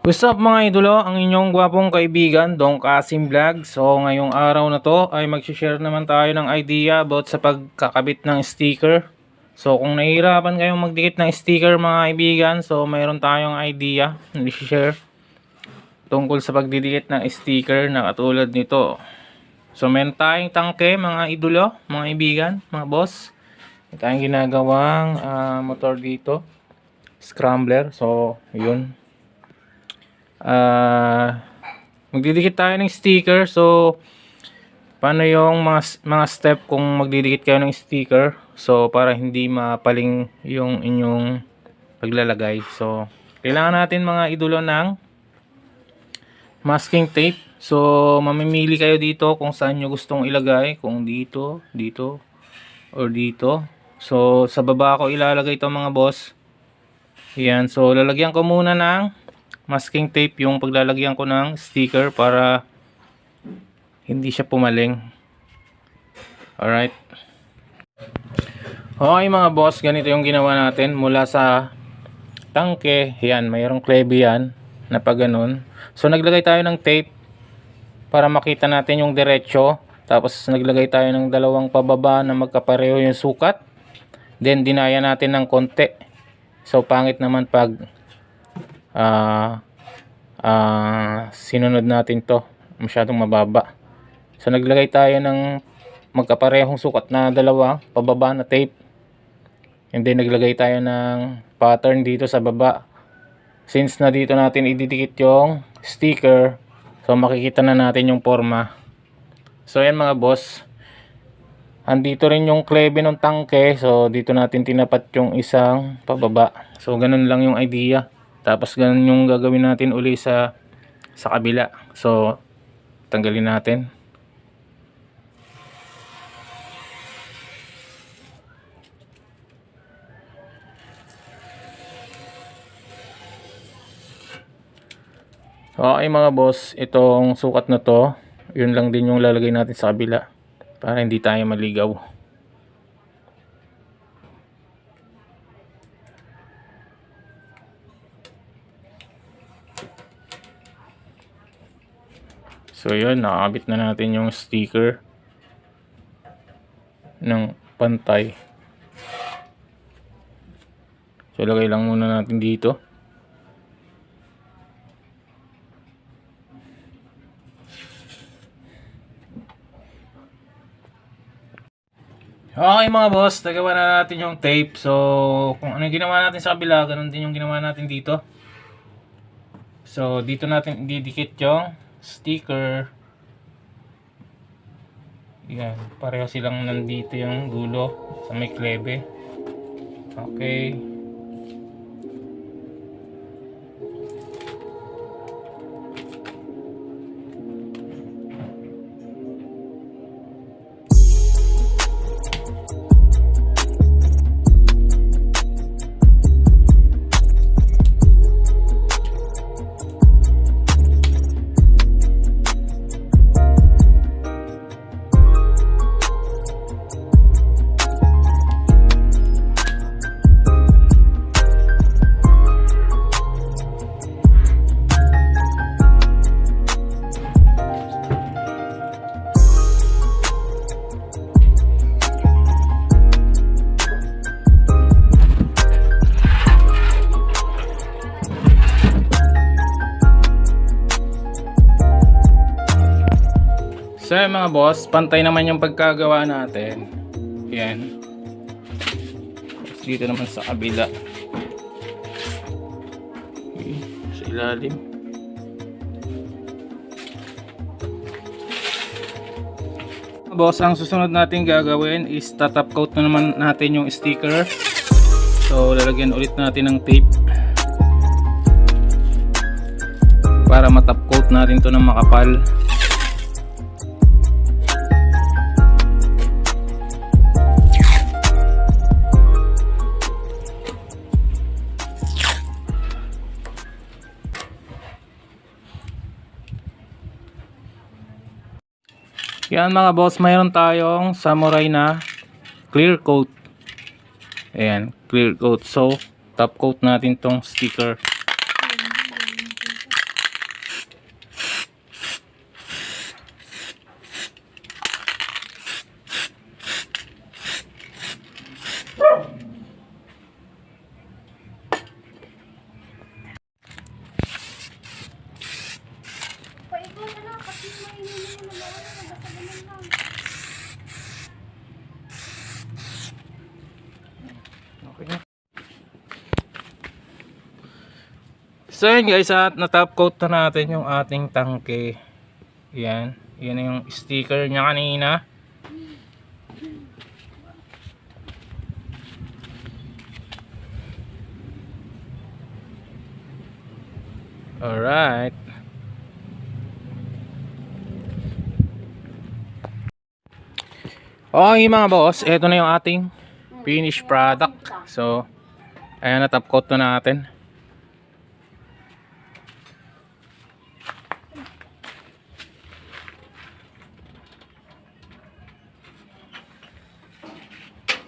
What's up mga idolo? Ang inyong gwapong kaibigan, Dong Kasim Vlog. So ngayong araw na to ay mag-share naman tayo ng idea about sa pagkakabit ng sticker. So kung nahihirapan kayong magdikit ng sticker mga kaibigan, so mayroon tayong idea na i-share tungkol sa pagdidikit ng sticker na katulad nito. So meron tayong tangke mga idolo, mga kaibigan, mga boss. May tayong ginagawang ah, motor dito. Scrambler. So yun. Ah, magdidikit tayo ng sticker. So, paano yung mga, mga step kung magdidikit kayo ng sticker? So, para hindi mapaling yung inyong paglalagay. So, kailangan natin mga idolo ng masking tape. So, mamimili kayo dito kung saan nyo gustong ilagay. Kung dito, dito, or dito. So, sa baba ko ilalagay ito mga boss. Yan. So, lalagyan ko muna ng masking tape yung paglalagyan ko ng sticker para hindi siya pumaling. Alright. Okay mga boss, ganito yung ginawa natin mula sa tangke. Yan, mayroong klebe yan na pag ganun. So naglagay tayo ng tape para makita natin yung diretsyo. Tapos naglagay tayo ng dalawang pababa na magkapareho yung sukat. Then dinaya natin ng konti. So pangit naman pag ah ah sinunod natin to. Masyadong mababa. So naglagay tayo ng magkaparehong sukat na dalawa pababa na tape. And then naglagay tayo ng pattern dito sa baba. Since na dito natin ididikit yung sticker so makikita na natin yung forma. So yan mga boss. Andito rin yung klebe ng tangke. So dito natin tinapat yung isang pababa. So ganun lang yung idea tapos ganun yung gagawin natin uli sa sa kabila so tanggalin natin Okay mga boss, itong sukat na to, yun lang din yung lalagay natin sa kabila para hindi tayo maligaw. So yun, nakakabit na natin yung sticker ng pantay. So lagay lang muna natin dito. Okay mga boss, nagawa na natin yung tape. So, kung ano ginawa natin sa kabila, ganun din yung ginawa natin dito. So, dito natin didikit yung sticker. Yan, pareho silang nandito yung gulo sa may klebe. Okay. So yun, mga boss, pantay naman yung pagkagawa natin. Yan. Tapos Dito naman sa kabila. Okay, sa ilalim. Mga Boss, ang susunod natin gagawin is tatap coat na naman natin yung sticker. So lalagyan ulit natin ng tape. Para matap coat natin to ng makapal. Yan mga boss, mayroon tayong samurai na clear coat. Ayan, clear coat. So, top coat natin tong sticker. So yun guys, at na-top coat na natin yung ating tangke. Yan. Yan yung sticker niya kanina. Alright. Okay mga boss, ito na yung ating finished product. So, ayan na top coat na natin.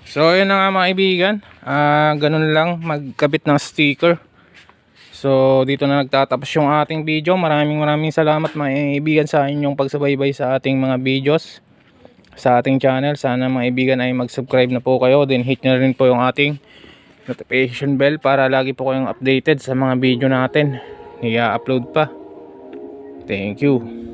So, ayun na nga mga kaibigan. Ah, ganun lang magkabit ng sticker. So, dito na nagtatapos yung ating video. Maraming maraming salamat mga kaibigan sa inyong pagsubaybay sa ating mga videos sa ating channel. Sana mga kaibigan ay mag-subscribe na po kayo. Then hit na rin po yung ating notification bell para lagi po kayong updated sa mga video natin. I-upload pa. Thank you.